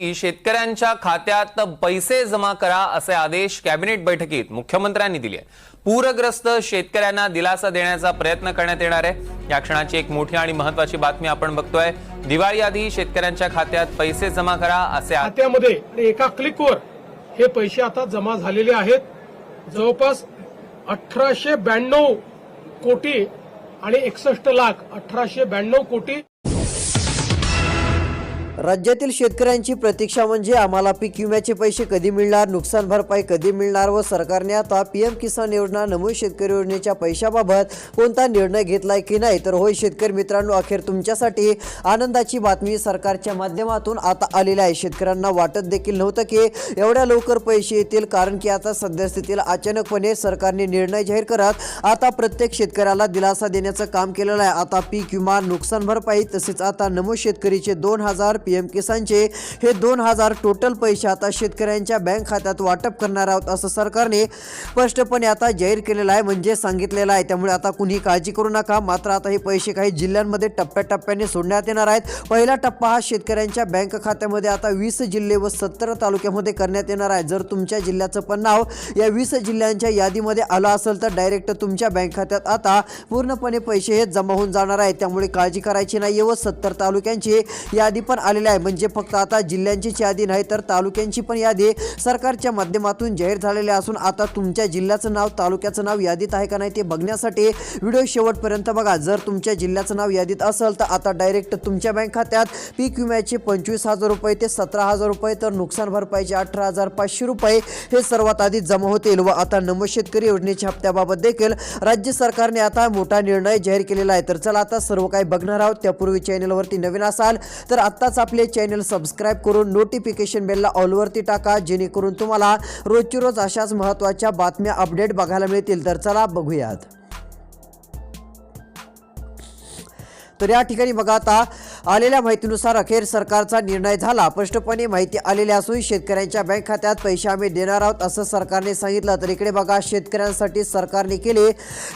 शेतकऱ्यांच्या खात्यात पैसे जमा करा असे आदेश कॅबिनेट बैठकीत मुख्यमंत्र्यांनी दिले पूरग्रस्त शेतकऱ्यांना दिलासा देण्याचा प्रयत्न करण्यात येणार आहे. या क्षणाची एक मोठी आणि महत्वाची बातमी आपण बघतोय. दिवाळी आधी शेतकऱ्यांच्या खात्यात पैसे जमा करा असे खात्यामध्ये आणि एका क्लिकवर हे पैसे आता जमा झालेले आहेत. जवळपास अठराशे ब्याण्णव कोटी आणि एकसष्ट लाख अठराशे ब्याण्णव कोटी राज्यातील शेतकऱ्यांची प्रतीक्षा म्हणजे आम्हाला पीक विम्याचे पैसे कधी मिळणार नुकसान भरपाई कधी मिळणार व सरकारने आता पी एम किसान योजना नमूद शेतकरी योजनेच्या पैशाबाबत कोणता निर्णय घेतलाय की नाही? तर होय शेतकरी मित्रांनो अखेर तुमच्यासाठी आनंदाची बातमी सरकारच्या माध्यमातून आता आलेली आहे. शेतकऱ्यांना वाटत देखील नव्हतं की एवढ्या लवकर पैसे येतील कारण की आता सद्यस्थितीला अचानकपणे सरकारने निर्णय जाहीर करत आता प्रत्येक शेतकऱ्याला दिलासा देण्याचं काम केलेलं आहे. आता पीक विमा नुकसान भरपाई तसेच आता नमूद शेतकरीचे दोन हजार पी एम किसानचे हे दोन हजार टोटल पैसे आता शेतकऱ्यांच्या बँक खात्यात वाटप करणार आहोत असं सरकारने स्पष्टपणे आता जाहीर केलेलं आहे म्हणजे सांगितलेलं आहे. त्यामुळे आता कुणी काळजी करू नका. मात्र आता हे पैसे काही जिल्ह्यांमध्ये टप्प्याटप्प्याने सोडण्यात येणार आहेत. पहिला टप्पा हा शेतकऱ्यांच्या बँक खात्यामध्ये आता वीस जिल्हे व सत्तर तालुक्यामध्ये करण्यात येणार आहे. जर तुमच्या जिल्ह्याचं पण नाव या वीस जिल्ह्यांच्या यादीमध्ये आलं असेल तर डायरेक्ट तुमच्या बँक खात्यात आता पूर्णपणे पैसे हे जमा होऊन जाणार आहेत. त्यामुळे काळजी करायची नाही व सत्तर तालुक्यांची यादी पण आली आलेली आहे. म्हणजे फक्त आता जिल्ह्यांचीच यादी नाही तर तालुक्यांची पण यादी सरकारच्या माध्यमातून जाहीर झालेली असून आता तुमच्या जिल्ह्याचं नाव तालुक्याचं नाव यादीत आहे का नाही ते बघण्यासाठी व्हिडिओ शेवटपर्यंत बघा. जर तुमच्या जिल्ह्याचं नाव यादीत असेल तर आता डायरेक्ट तुमच्या बँक खात्यात पीक विम्याचे पंचवीस हजार रुपये ते सतरा हजार रुपये तर नुकसान भरपाईचे अठरा हजार पाचशे रुपये हे सर्वात आधी जमा होतील व आता नम शेतकरी योजनेच्या हप्त्याबाबत देखील राज्य सरकारने आता मोठा निर्णय जाहीर केलेला आहे. तर चला आता सर्व काही बघणार आहोत. त्यापूर्वी चॅनलवरती नवीन असाल तर आत्ताच आपले चॅनल सबस्क्राईब करून नोटिफिकेशन बेलला ऑलवरती टाका जेणेकरून तुम्हाला रोजची रोज अशाच महत्त्वाच्या बातम्या अपडेट बघायला मिळतील. तर चला बघूयात. तर या ठिकाणी बघा आता आलेल्या माहितीनुसार अखेर सरकारचा निर्णय झाला. स्पष्टपणे माहिती आलेली असून शेतकऱ्यांच्या बँक खात्यात पैसे आम्ही देणार आहोत असं सरकारने सांगितलं. तर इकडे बघा शेतकऱ्यांसाठी सरकारने केली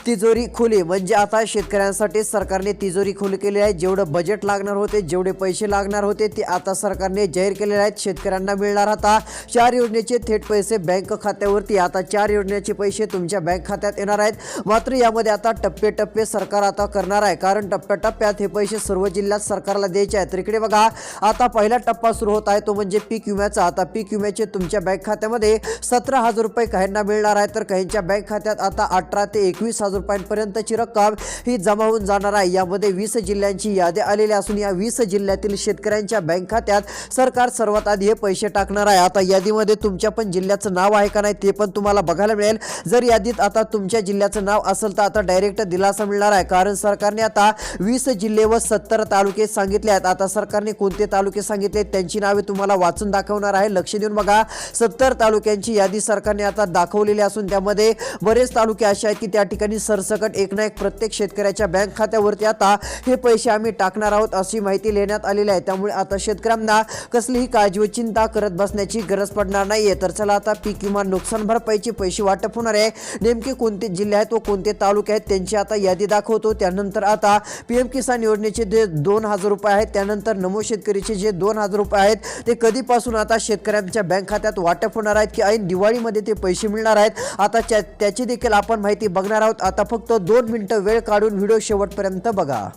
तिजोरी खुली. म्हणजे आता शेतकऱ्यांसाठी सरकारने तिजोरी खुली केली आहे. जेवढं बजेट लागणार होते जेवढे पैसे लागणार होते ते आता सरकारने जाहीर केलेले आहेत. शेतकऱ्यांना मिळणार आता चार योजनेचे थेट पैसे बँक खात्यावरती. आता चार योजनेचे पैसे तुमच्या बँक खात्यात येणार आहेत. मात्र यामध्ये आता टप्पे टप्पे सरकार आता करणार आहे. कारण टप्प्याटप्प्यात हे पैसे सर्व जिल्ह्यात सरकार सरकारला द्यायचे आहेत. तर इकडे बघा आता पहिला टप्पा सुरू होत आहे तो म्हणजे पीक विम्याचा. आता पीक विम्याचे तुमच्या बँक खात्यामध्ये सतरा हजार रुपये काहींना मिळणार आहे तर काहींच्या बँक खात्यात आता अठरा ते एकवीस हजार रुपयांपर्यंतची रक्कम ही जमा होऊन जाणार आहे. यामध्ये वीस जिल्ह्यांची यादी आलेली असून या वीस जिल्ह्यातील शेतकऱ्यांच्या बँक खात्यात सरकार सर्वात आधी हे पैसे टाकणार आहे. आता यादीमध्ये तुमच्या पण जिल्ह्याचं नाव आहे का नाही ते पण तुम्हाला बघायला मिळेल. जर यादीत आता तुमच्या जिल्ह्याचं नाव असेल तर आता डायरेक्ट दिलासा मिळणार आहे. कारण सरकारने आता वीस जिल्हे व सत्तर तालुके सांगितले आहेत आता सरकारने कोणते तालुके सांगितले त्यांची नावे तुम्हाला वाचून दाखवणार आहे. लक्ष देऊन बघा सत्तर तालुक्यांची यादी सरकारने आता दाखवलेली असून त्यामध्ये बरेच तालुके असे आहेत की त्या ठिकाणी सरसकट एक ना एक प्रत्येक शेतकऱ्याच्या बँक खात्यावरती आता हे पैसे आम्ही टाकणार आहोत अशी माहिती लिहिण्यात आलेली आहे. त्यामुळे आता शेतकऱ्यांना कसलीही काळजी व चिंता करत बसण्याची गरज पडणार नाहीये. तर चला आता पीक विमा नुकसान भरपाईचे पैसे वाटप होणार आहे. नेमके कोणते जिल्हे आहेत व कोणते तालुके आहेत त्यांची आता यादी दाखवतो. त्यानंतर आता पीएम किसान योजनेचे दोन हजार रुपये आहेत. त्यानंतर नमो शेतकरीचे जे दोन हजार रुपये आहेत ते कधीपासून आता शेतकऱ्यांच्या बँक खात्यात वाटप होणार आहेत की ऐन दिवाळीमध्ये ते पैसे मिळणार आहेत? आता त्याची देखील आपण माहिती बघणार आहोत. आता फक्त दोन मिनिटं वेळ काढून व्हिडिओ शेवटपर्यंत बघा.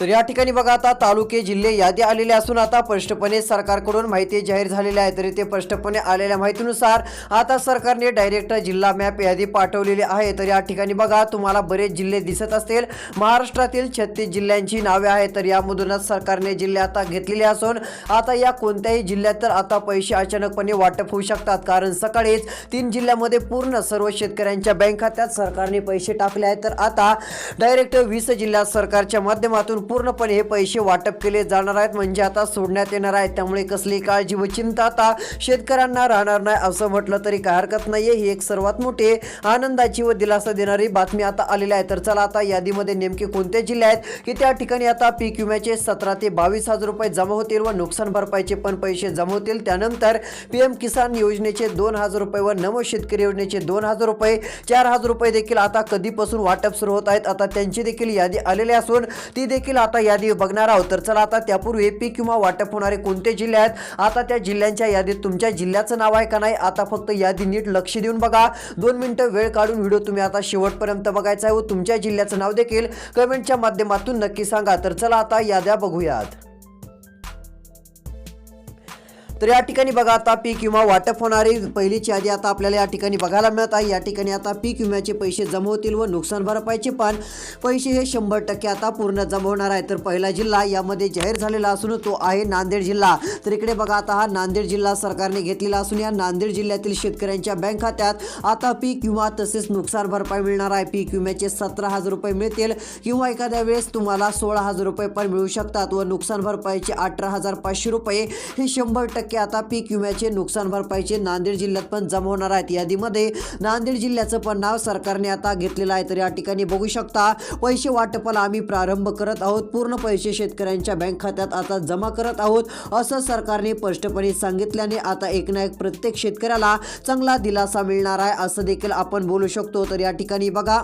तर या ठिकाणी बघा आता तालुके जिल्हे यादी आलेले असून आता स्पष्टपणे सरकारकडून माहिती जाहीर झालेली आहे. तरी ते स्पष्टपणे आलेल्या माहितीनुसार आता सरकारने डायरेक्ट जिल्हा मॅप यादी पाठवलेली आहे. तर या ठिकाणी बघा तुम्हाला बरेच जिल्हे दिसत असतील. महाराष्ट्रातील छत्तीस जिल्ह्यांची नावे आहेत. तर यामधूनच सरकारने जिल्हे आता घेतलेले असून आता या कोणत्याही जिल्ह्यात तर आता पैसे अचानकपणे वाटप होऊ शकतात. कारण सकाळीच तीन जिल्ह्यामध्ये पूर्ण सर्व शेतकऱ्यांच्या बँक खात्यात सरकारने पैसे टाकले आहेत. तर आता डायरेक्ट वीस जिल्ह्यात सरकारच्या माध्यमातून पूर्णपणे हे पैसे वाटप केले जाणार आहेत म्हणजे आता सोडण्यात येणार आहेत. त्यामुळे कसली काळजी व चिंता आता शेतकऱ्यांना राहणार नाही असं म्हटलं तरी काय हरकत नाहीये. ही एक सर्वात मोठी आनंदाची व दिलासा देणारी बातमी आता आलेली आहे. तर चला आता यादीमध्ये नेमके कोणते जिल्हे आहेत? की त्या ठिकाणी आता पीक विम्याचे सतरा ते बावीस हजार रुपये जमा होतील व नुकसान भरपाईचे पण पैसे जमा होतील. त्यानंतर पीएम किसान योजनेचे दोन हजार रुपये व नमो शेतकरी योजनेचे दोन हजार रुपये चार हजार रुपये देखील आता कधीपासून वाटप सुरू होत आहेत. आता त्यांची देखील यादी आलेली असून ती देखील आता यादी बघणार आहोत. तर चला आता त्यापूर्वी पीक किंवा वाटप होणारे कोणते जिल्हे आहेत? आता त्या जिल्ह्यांच्या यादीत तुमच्या जिल्ह्याचं नाव आहे का नाही? आता फक्त यादी नीट लक्ष देऊन बघा. दोन मिनिटं वेळ काढून व्हिडिओ तुम्ही आता शेवटपर्यंत बघायचा आहे व तुमच्या जिल्ह्याचं नाव देखील कमेंटच्या माध्यमातून नक्की सांगा. तर चला आता याद्या बघूयात. तर या ठिकाणी बघा आता पीक विमा वाटप होणारी. पहिलीची यादी आता आपल्याला या ठिकाणी बघायला मिळत आहे. या ठिकाणी आता पीक विम्याचे पैसे जमा होतील व नुकसान भरपाईचे पण पैसे हे शंभर टक्के आता पूर्ण जमा होणार आहे. तर पहिला जिल्हा यामध्ये जाहीर झालेला असून तो आहे नांदेड जिल्हा. तर इकडे बघा आता हा नांदेड जिल्हा सरकारने घेतलेला असून या नांदेड जिल्ह्यातील शेतकऱ्यांच्या बँक खात्यात आता पीक विमा तसेच नुकसान भरपाई मिळणार आहे. पीक विम्याचे सतरा हजार रुपये मिळतील किंवा एखाद्या वेळेस तुम्हाला सोळा हजार रुपये पण मिळू शकतात व नुकसान भरपाईचे अठरा हजार पाचशे रुपये हे शंभर टक्के आता पीक विम्याचे नुकसान भरपाईचे नांदेड जिल्ह्यात पण जमा होणार आहेत. यादीमध्ये नांदेड जिल्ह्याचं पण नाव सरकारने आता घेतलेलं आहे. तर या ठिकाणी बघू शकता पैसे वाटपाला आम्ही प्रारंभ करत आहोत. पूर्ण पैसे शेतकऱ्यांच्या बँक खात्यात आता जमा करत आहोत असं सरकारने स्पष्टपणे सांगितल्याने आता एक ना एक प्रत्येक शेतकऱ्याला चांगला दिलासा मिळणार आहे असं देखील आपण बोलू शकतो. तर या ठिकाणी बघा.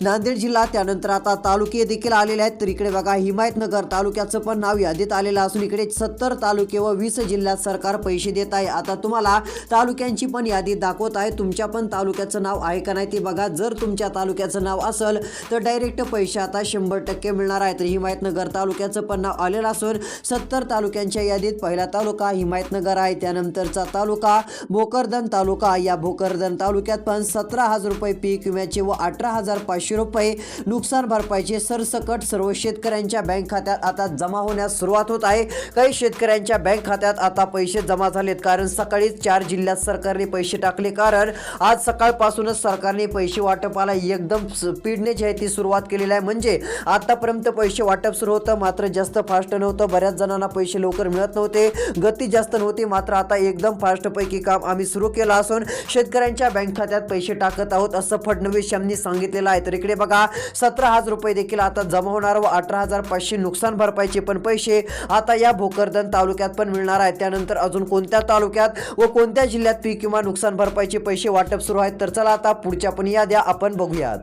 नांदेड जिल्हा त्यानंतर आता तालुके देखील आलेले आहेत. तर इकडे बघा हिमायतनगर तालुक्याचं पण नाव यादीत आलेलं असून इकडे सत्तर तालुके व वीस जिल्ह्यात सरकार पैसे देत आहे. आता तुम्हाला तालुक्यांची पण यादी दाखवत आहे. तुमच्या पण तालुक्याचं नाव आहे का नाही ते बघा. जर तुमच्या तालुक्याचं नाव असेल तर डायरेक्ट पैसे आता शंभर टक्के मिळणार आहे. तर हिमायतनगर तालुक्याचं पण नाव आलेलं असून सत्तर तालुक्यांच्या यादीत पहिला तालुका हिमायतनगर आहे. त्यानंतरचा तालुका भोकरदन तालुका. या भोकरदन तालुक्यात पण सतरा हजार रुपये पीक विम्याचे व अठरा हजार पाचशे रुपये नुकसान भरपाईचे सरसकट सर्व शेतकऱ्यांच्या बँक खात्यात आता जमा होण्यास सुरुवात होत आहे. काही शेतकऱ्यांच्या बँक खात्यात आता पैसे जमा झालेत कारण सकाळीच चार जिल्ह्यात सरकारने पैसे टाकले कारण आज सकाळपासूनच सरकारने पैसे वाटपाला एकदम स्पीडने जी आहे ती सुरुवात केलेली आहे. म्हणजे आतापर्यंत पैसे वाटप सुरू होतं मात्र जास्त फास्ट नव्हतं. बऱ्याच जणांना पैसे लवकर मिळत नव्हते. गती जास्त नव्हती मात्र आता एकदम फास्टपैकी काम आम्ही सुरू केलं असून शेतकऱ्यांच्या बँक खात्यात पैसे टाकत आहोत असं फडणवीस यांनी सांगितलेलं आहे. तर इकडे बघा सतरा हजार रुपये देखील आता जमा होणार व अठरा हजार पाचशे नुकसान भरपाईचे पण पैसे आता या भोकरदन तालुक्यात पण मिळणार आहेत. त्यानंतर अजून कोणत्या तालुक्यात व कोणत्या जिल्ह्यात पीक किंवा नुकसान भरपाईचे पैसे वाटप सुरू आहेत? तर चला आता पुढच्या पण याद्या आपण बघूयात.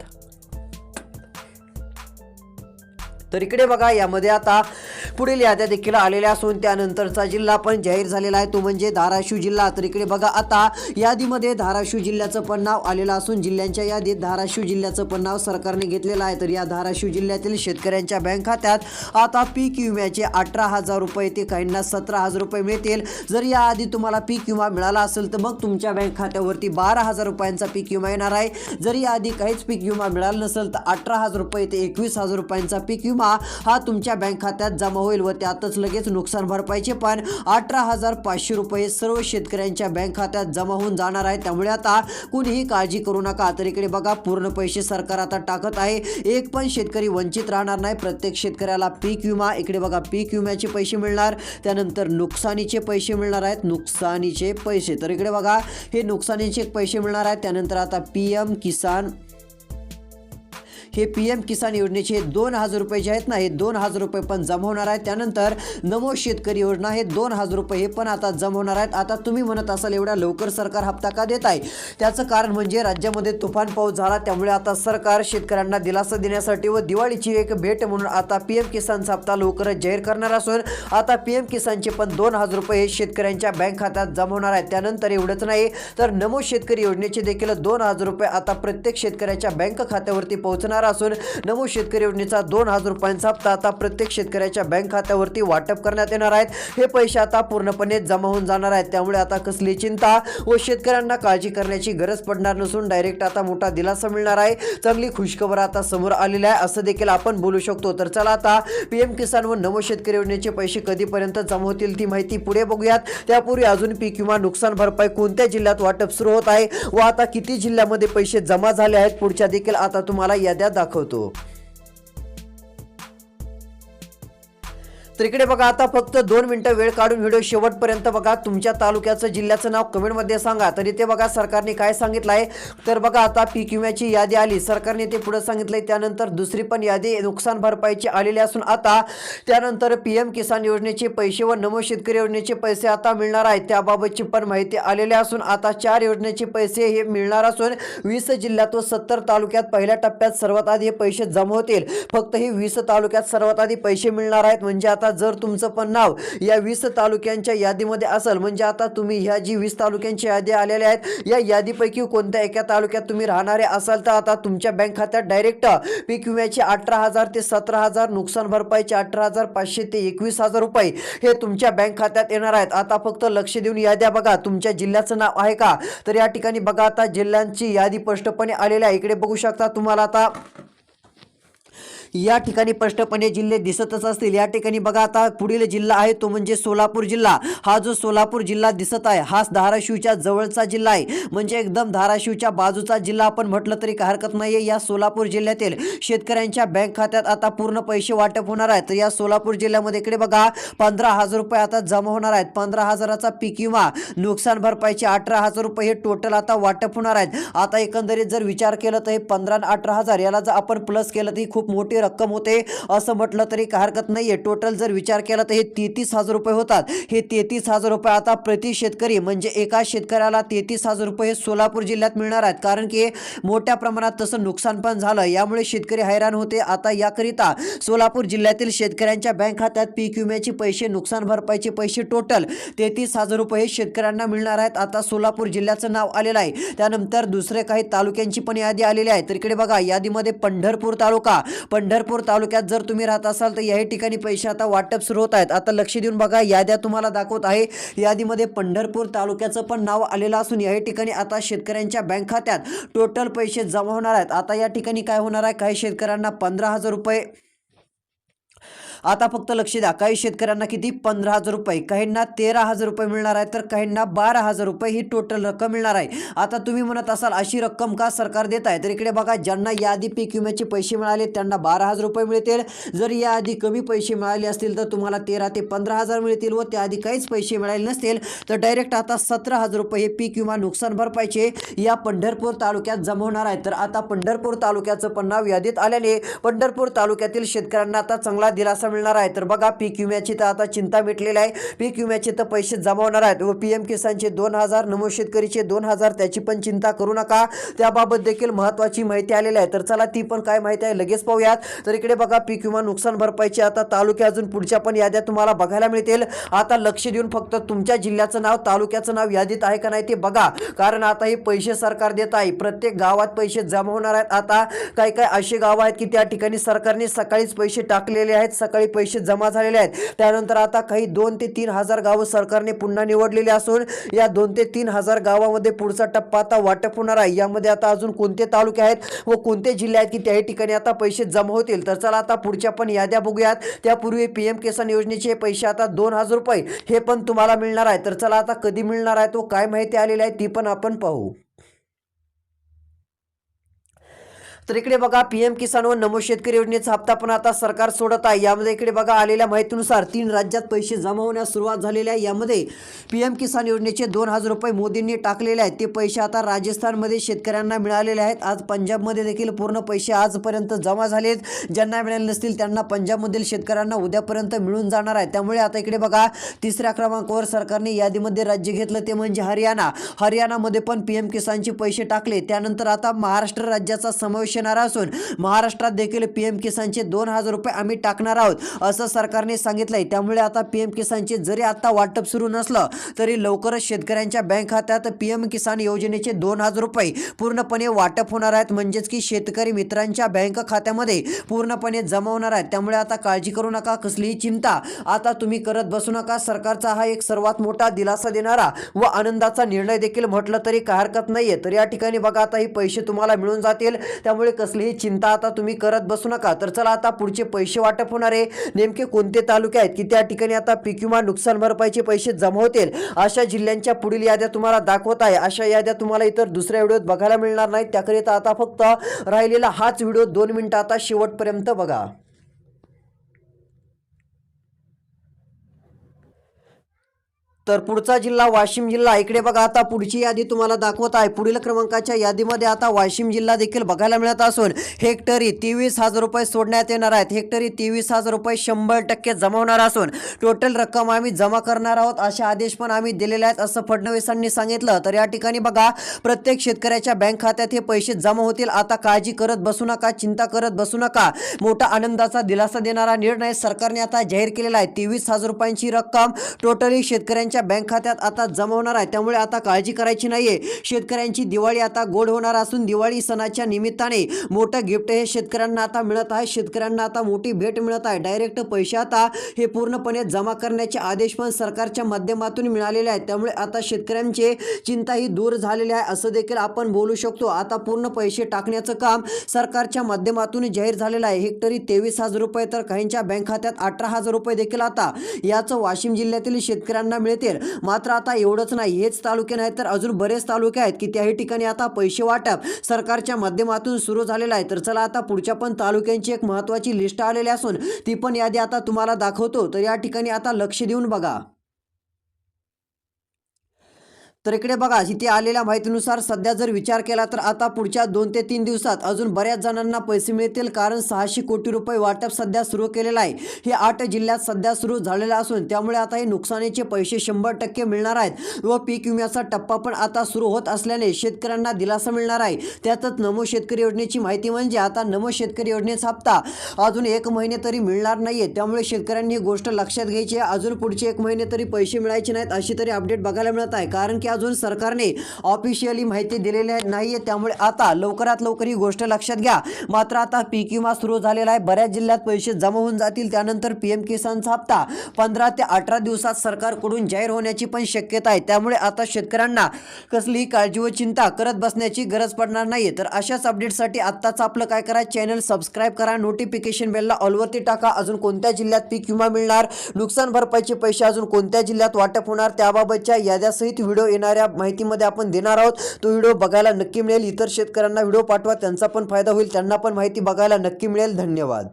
तर इकडे बघा यामध्ये आता पुढील याद्या देखील आलेल्या असून त्यानंतरचा जिल्हा पण जाहीर झालेला आहे. तो म्हणजे धाराशिव जिल्हा. तर इकडे बघा आता यादीमध्ये धाराशिव जिल्ह्याचं पण नाव आलेलं असून जिल्ह्यांच्या यादीत धाराशिव जिल्ह्याचं पण नाव सरकारने घेतलेलं आहे. तर या धाराशिव जिल्ह्यातील शेतकऱ्यांच्या बँक खात्यात आता पीक विम्याचे अठरा हजार रुपये ते काहींना सतरा हजार रुपये मिळतील. जर याआधी तुम्हाला पीक विमा मिळाला असेल तर मग तुमच्या बँक खात्यावरती बारा हजार रुपयांचा पीक विमा येणार आहे. जर याआधी काहीच पीक विमा मिळाला नसेल तर अठरा हजार रुपये ते एकवीस हजार रुपयांचा पीक विमा हा तुमच्या बँक खात्यात जमा होईल व त्यातच लगेच नुकसान भरपाईचे पण अठरा हजार पाचशे रुपये सर्व शेतकऱ्यांच्या बँक खात्यात जमा होऊन जाणार आहे. त्यामुळे आता कुणीही काळजी करू नका. तर इकडे बघा पूर्ण पैसे सरकार आता टाकत आहे. एक पण शेतकरी वंचित राहणार नाही. प्रत्येक शेतकऱ्याला पीक विमा इकडे बघा पीक विम्याचे पैसे मिळणार. त्यानंतर नुकसानीचे पैसे मिळणार आहेत. नुकसानीचे पैसे. तर इकडे बघा हे नुकसानीचे पैसे मिळणार आहेत. त्यानंतर आता पी एम किसान हे पी एम किसान योजनेचे दोन हजार रुपये जे आहेत ना हे दोन हजार रुपये पण जमा होणार आहेत. त्यानंतर नमो शेतकरी योजना हे दोन हजार रुपये हे पण आता जमा होणार आहेत. आता तुम्ही म्हणत असाल एवढ्या लवकर सरकार हप्ता का देत आहे? त्याचं कारण म्हणजे राज्यामध्ये तुफान पाऊस झाला त्यामुळे आता सरकार शेतकऱ्यांना दिलासा देण्यासाठी व दिवाळीची एक भेट म्हणून आता पी एम किसानचा हप्ता लवकरच जाहीर करणार असून आता पी एम किसानचे पण दोन हजार रुपये हे शेतकऱ्यांच्या बँक खात्यात जमा होणार आहेत. त्यानंतर एवढंच नाही तर नमो शेतकरी योजनेचे देखील दोन हजार रुपये आता प्रत्येक शेतकऱ्याच्या बँक खात्यावरती पोहोचणार असून नमो शेतकरी योजनेचा दोन हजार रुपयांचा हप्ता आता प्रत्येक शेतकऱ्याच्या बँक खात्यावरती वाटप करण्यात येणार आहेत. हे पैसे आता पूर्णपणे जमा होऊन जाणार आहेत. त्यामुळे आता कसली चिंता व शेतकऱ्यांना काळजी करण्याची गरज पडणार नसून डायरेक्ट आता मोठा दिलासा मिळणार आहे. चांगली खुशखबर आता समोर आलेली आहे. असं देखील आपण बोलू शकतो. तर चला आता पीएम किसान व नमो शेतकरी योजनेचे पैसे कधीपर्यंत जमा होतील ती माहिती पुढे बघूयात. त्यापूर्वी अजून पीक किंवा नुकसान भरपाई कोणत्या जिल्ह्यात वाटप सुरू होत आहे व आता किती जिल्ह्यामध्ये पैसे जमा झाले आहेत? पुढच्या देखील आता तुम्हाला याद्या दाखवतो. तर इकडे बघा आता फक्त दोन मिनिटं वेळ काढून व्हिडिओ शेवटपर्यंत बघा. तुमच्या तालुक्याचं जिल्ह्याचं नाव कमेंटमध्ये सांगा. तर इथे बघा सरकारने काय सांगितलं आहे तर बघा आता पीक विम्याची यादी आली. सरकारने ते पुढे सांगितलंय. त्यानंतर दुसरी पण यादी नुकसान भरपाईची आलेली असून आता त्यानंतर पी एम किसान योजनेचे पैसे व नमो शेतकरी योजनेचे पैसे आता मिळणार आहेत. त्याबाबतची पण माहिती आलेली असून आता चार योजनेचे पैसे हे मिळणार असून वीस जिल्ह्यात व सत्तर तालुक्यात पहिल्या टप्प्यात सर्वात आधी हे पैसे जमा होतील. फक्त हे वीस तालुक्यात सर्वात आधी पैसे मिळणार आहेत. म्हणजे आता आता जर तुमचं पण नाव या वीस तालुक्यांच्या यादीमध्ये असेल म्हणजे आता तुम्ही ह्या जी वीस तालुक्यांची यादी आलेल्या आहेत या यादीपैकी कोणत्या एका तालुक्यात तुम्ही राहणारे असाल तर आता तुमच्या बँक खात्यात डायरेक्ट पीक विम्याची अठरा हजार ते सतरा हजार नुकसान भरपाईचे अठरा हजार पाचशे ते एकवीस हजार रुपये हे तुमच्या बँक खात्यात येणार आहेत. आता फक्त लक्ष देऊन याद्या बघा तुमच्या जिल्ह्याचं नाव आहे का? तर या ठिकाणी बघा आता जिल्ह्यांची यादी स्पष्टपणे आलेली आहे. इकडे बघू शकता तुम्हाला आता या ठिकाणी स्पष्टपणे जिल्हे दिसतच असतील. या ठिकाणी बघा आता पुढील जिल्हा आहे तो म्हणजे सोलापूर जिल्हा. हा जो सोलापूर जिल्हा दिसत आहे हा धाराशिवच्या जवळचा जिल्हा आहे. म्हणजे एकदम धाराशिवच्या बाजूचा जिल्हा आपण म्हटलं तरी काय हरकत नाहीये. या सोलापूर जिल्ह्यातील शेतकऱ्यांच्या बँक खात्यात आता पूर्ण पैसे वाटप होणार आहेत. तर या सोलापूर जिल्ह्यामध्ये इकडे बघा पंधरा हजार रुपये आता जमा होणार आहेत. पंधरा हजाराचा पीक विमा नुकसान भरपाईचे अठरा हजार रुपये हे टोटल आता वाटप होणार आहेत. आता एकंदरीत जर विचार केला तर हे पंधरा अठरा हजार याला जर आपण प्लस केलं तर ही खूप मोठी रक्कम होते. असं म्हटलं तरी काही हरकत नाही आहे टोटल जर विचार केला तर हे तेहतीस हजार रुपये होतात. हे तेहतीस हजार रुपये आता प्रति शेतकरी म्हणजे एका शेतकऱ्याला तेहतीस हजार रुपये हे सोलापूर जिल्ह्यात मिळणार आहेत. कारण की मोठ्या प्रमाणात तसं नुकसान पण झालं. यामुळे शेतकरी हैराण होते. आता याकरिता सोलापूर जिल्ह्यातील शेतकऱ्यांच्या बँक खात्यात पीक विम्याचे पैसे नुकसान भरपाईचे पैसे टोटल तेहतीस हजार रुपये हे शेतकऱ्यांना मिळणार आहेत. आता सोलापूर जिल्ह्याचं नाव आलेलं आहे. त्यानंतर दुसरे काही तालुक्यांची पण यादी आलेली आहे. तर इकडे बघा यादीमध्ये पंढरपूर तालुका. पण पंढरपूर तालुक्यात जर तुम्ही राहत असाल तर याही ठिकाणी पैसे आता वाटप सुरू होत आहेत. आता लक्ष देऊन बघा याद्या तुम्हाला दाखवत आहे. यादीमध्ये पंढरपूर तालुक्याचं पण नाव आलेलं असून याही ठिकाणी आता शेतकऱ्यांच्या बँक खात्यात टोटल पैसे जमा होणार आहेत. आता या ठिकाणी काय होणार आहे? काही शेतकऱ्यांना पंधरा हजार रुपये आता फक्त लक्ष द्या. काही शेतकऱ्यांना किती? पंधरा हजार रुपये. काहींना तेरा हजार रुपये मिळणार आहे तर काहींना बारा हजार रुपये ही टोटल रक्कम मिळणार आहे. आता तुम्ही म्हणत असाल अशी रक्कम का सरकार देत आहे? तर इकडे बघा ज्यांना याआधी पीक विम्याचे पैसे मिळाले त्यांना बारा हजार रुपये मिळतील. जर याआधी कमी पैसे मिळाले असतील तर तुम्हाला तेरा ते पंधरा हजार मिळतील व त्याआधी काहीच पैसे मिळाले नसतील तर डायरेक्ट आता सतरा हजार रुपये हे पीक विमा नुकसान भरपाईचे या पंढरपूर तालुक्यात जमवणार आहे तर आता पंढरपूर तालुक्याचं पण नाव यादीत आल्याने पंढरपूर तालुक्यातील शेतकऱ्यांना आता चांगला दिलासा मिळणार आहे. तर बघा पीक विम्याची तर आता चिंता मिटलेली आहे. पीक विम्याचे तर पैसे जमा होणार आहेत. व पी एम किसानचे दोन हजार नमो शेतकरीचे दोन हजार त्याची पण चिंता करू नका. त्याबाबत देखील महत्त्वाची माहिती आलेली आहे. तर चला ती पण काय माहिती आहे लगेच पाहूयात. तर इकडे बघा पीक विमा नुकसान भरपाईचे आता तालुके अजून पुढच्या पण याद्या तुम्हाला बघायला मिळतील. आता लक्ष देऊन फक्त तुमच्या जिल्ह्याचं नाव तालुक्याचं नाव यादीत आहे का नाही ते बघा. कारण आता हे पैसे सरकार देत आहे. प्रत्येक गावात पैसे जमा होणार आहेत. आता काही काही असे गाव आहेत की त्या ठिकाणी सरकारने सकाळीच पैसे टाकलेले आहेत. सकाळी सकाळी पैसे जमा झालेले आहेत. त्यानंतर आता काही दोन ते तीन हजार गावं सरकारने पुन्हा निवडलेली असून या दोन ते तीन हजार गावामध्ये पुढचा टप्पा आता वाटप होणार आहे. यामध्ये आता अजून कोणते तालुके आहेत व कोणते जिल्हे आहेत की त्याही ठिकाणी आता पैसे जमा होतील? तर चला आता पुढच्या पण याद्या बघूयात. त्यापूर्वी पी एम किसान योजनेचे पैसे आता दोन हजार रुपये हे पण तुम्हाला मिळणार आहे. तर चला आता कधी मिळणार आहे तो काय माहिती आलेली आहे ती पण आपण पाहू. तर इकडे बघा पीएम किसान व नमो शेतकरी योजनेचा हप्ता पण आता सरकार सोडत आहे. यामध्ये इकडे बघा आलेल्या माहितीनुसार तीन राज्यात पैसे जमा होण्यास सुरुवात झालेली आहे. यामध्ये पीएम किसान योजनेचे दोन हजार रुपये मोदींनी टाकलेले आहेत. ते पैसे आता राजस्थानमध्ये शेतकऱ्यांना मिळालेले आहेत. आज पंजाबमध्ये देखील पूर्ण पैसे आजपर्यंत जमा झालेत. ज्यांना मिळाले नसतील त्यांना पंजाबमधील शेतकऱ्यांना उद्यापर्यंत मिळून जाणार आहे. त्यामुळे आता इकडे बघा तिसऱ्या क्रमांकावर सरकारने यादीमध्ये राज्य घेतलं. ते म्हणजे हरियाणा. हरियाणामध्ये पण पीएम किसानचे पैसे टाकले. त्यानंतर आता महाराष्ट्र राज्याचा समावेश येणार असून महाराष्ट्रात देखील पीएम किसानचे दोन हजार रुपये आम्ही टाकणार आहोत असं सरकारने सांगितलंय. त्यामुळे आता पीएम किसानचे जरी आता वाटप सुरू नसलं तरी लवकरच शेतकऱ्यांच्या बँक खात्यात पीएम किसान योजनेचे दोन हजार रुपये पूर्णपणे वाटप होणार आहेत. म्हणजेच की शेतकरी मित्रांच्या बँक खात्यामध्ये पूर्णपणे जमा होणार आहेत. त्यामुळे आता काळजी करू नका कसलीही चिंता. आता तुम्ही करत बसू नका. सरकारचा हा एक सर्वात मोठा दिलासा देणारा व आनंदाचा निर्णय देखील म्हटलं तरी काय हरकत नाहीये. तर या ठिकाणी बघा आता हे पैसे तुम्हाला मिळून जातील. त्यामुळे त्यामुळे कसलीही चिंता आता तुम्ही करत बसू नका. तर चला आता पुढचे पैसे वाटप होणारे नेमके कोणते तालुके आहेत? की त्या ठिकाणी आता पीक विमा नुकसान भरपाईचे पैसे जमा होतील? अशा जिल्ह्यांच्या पुढील याद्या तुम्हाला दाखवत आहे. अशा याद्या तुम्हाला इतर दुसऱ्या व्हिडिओत बघायला मिळणार नाहीत. त्याकरिता आता फक्त राहिलेला हाच व्हिडिओ दोन मिनिटं आता शेवटपर्यंत बघा. तर पुढचा जिल्हा वाशिम जिल्हा. इकडे बघा आता पुढची यादी तुम्हाला दाखवत आहे. पुढील क्रमांकाच्या यादीमध्ये आता वाशिम जिल्हा देखील बघायला मिळत असून हेक्टरी तेवीस हजार रुपये सोडण्यात येणार आहेत. हेक्टरी तेवीस हजार रुपये शंभर टक्के जमा होणार असून टोटल रक्कम आम्ही जमा करणार आहोत असे आदेश पण आम्ही दिलेले आहेत असं फडणवीसांनी सांगितलं. तर या ठिकाणी बघा प्रत्येक शेतकऱ्याच्या बँक खात्यात हे पैसे जमा होतील. आता काळजी करत बसू नका चिंता करत बसू नका. मोठा आनंदाचा दिलासा देणारा निर्णय सरकारने आता जाहीर केलेला आहे. तेवीस हजार रुपयांची रक्कम टोटली शेतकऱ्यांच्या बँक खात्यात आता जमा होणार आहे. त्यामुळे आता काळजी करायची नाहीये. शेतकऱ्यांची दिवाळी आता गोड होणार असून दिवाळी सणाच्या निमित्ताने मोठं गिफ्ट हे शेतकऱ्यांना आता मिळत आहे. शेतकऱ्यांना आता मोठी भेट मिळत आहे. डायरेक्ट पैसे आता हे पूर्णपणे जमा करण्याचे आदेश पण सरकारच्या माध्यमातून मिळालेले आहेत. त्यामुळे आता शेतकऱ्यांचे चिंता ही दूर झालेली आहे. असं देखील आपण बोलू शकतो. आता पूर्ण पैसे टाकण्याचं काम सरकारच्या माध्यमातून जाहीर झालेलं आहे. हेक्टरी तेवीस हजार रुपये तर काहींच्या बँक खात्यात अठरा हजार रुपये देखील आता याचं वाशिम जिल्ह्यातील शेतकऱ्यांना मिळते. मिळतील मात्र आता एवढंच नाही. हेच तालुके नाही तर अजून बरेच तालुके आहेत की त्याही ठिकाणी आता पैसे वाटप सरकारच्या माध्यमातून सुरू झालेलं आहे. तर चला आता पुढच्या पण तालुक्यांची एक महत्त्वाची लिस्ट आलेली असून ती पण यादी आता तुम्हाला दाखवतो. तर या ठिकाणी आता लक्ष देऊन बघा. तर इकडे बघा इथे आलेल्या माहितीनुसार सध्या जर विचार केला तर आता पुढच्या दोन ते तीन दिवसात अजून बऱ्याच जणांना पैसे मिळतील कारण सहाशे कोटी रुपये वाटप सध्या सुरू केलेलं आहे. हे आठ जिल्ह्यात सध्या सुरू झालेलं असून त्यामुळे आता हे नुकसानीचे पैसे शंभर टक्के मिळणार आहेत व पीक विम्याचा टप्पा पण आता सुरू होत असल्याने शेतकऱ्यांना दिलासा मिळणार आहे. त्यातच नमो शेतकरी योजनेची माहिती म्हणजे आता नमो शेतकरी योजनेचा हप्ता अजून एक महिने तरी मिळणार नाहीये. त्यामुळे शेतकऱ्यांनी ही गोष्ट लक्षात घ्यायची आहे. अजून पुढचे एक महिने तरी पैसे मिळायचे नाहीत अशी तरी अपडेट बघायला मिळत आहे. कारण की अजून सरकारने ऑफिशियली माहिती दिलेली आहे त्यामुळे आता लवकरात लवकर ही गोष्ट लक्षात घ्या. मात्र आता पीक विमा सुरू झालेला आहे. बऱ्याच जिल्ह्यात पैसे जमा होऊन जातील. त्यानंतर पीएम किसानचा हप्ता पंधरा ते अठरा दिवसात सरकारकडून जाहीर होण्याची पण शक्यता आहे. त्यामुळे आता शेतकऱ्यांना कसलीही काळजी व चिंता करत बसण्याची गरज पडणार नाही तर अशाच अपडेटसाठी आत्ताच आपलं काय करा? चॅनल सबस्क्राईब करा. नोटिफिकेशन बेलला ऑलवरती टाका. अजून कोणत्या जिल्ह्यात पीक विमा मिळणार? नुकसान भरपाईचे पैसे अजून कोणत्या जिल्ह्यात वाटप होणार? त्याबाबतच्या याद्यासहित व्हिडिओ येणार येणाऱ्या माहितीमध्ये आपण देणार आहोत. तो व्हिडिओ बघायला नक्की मिळेल. इतर शेतकऱ्यांना व्हिडिओ पाठवा. त्यांचा पण फायदा होईल. त्यांना पण माहिती बघायला नक्की मिळेल. धन्यवाद.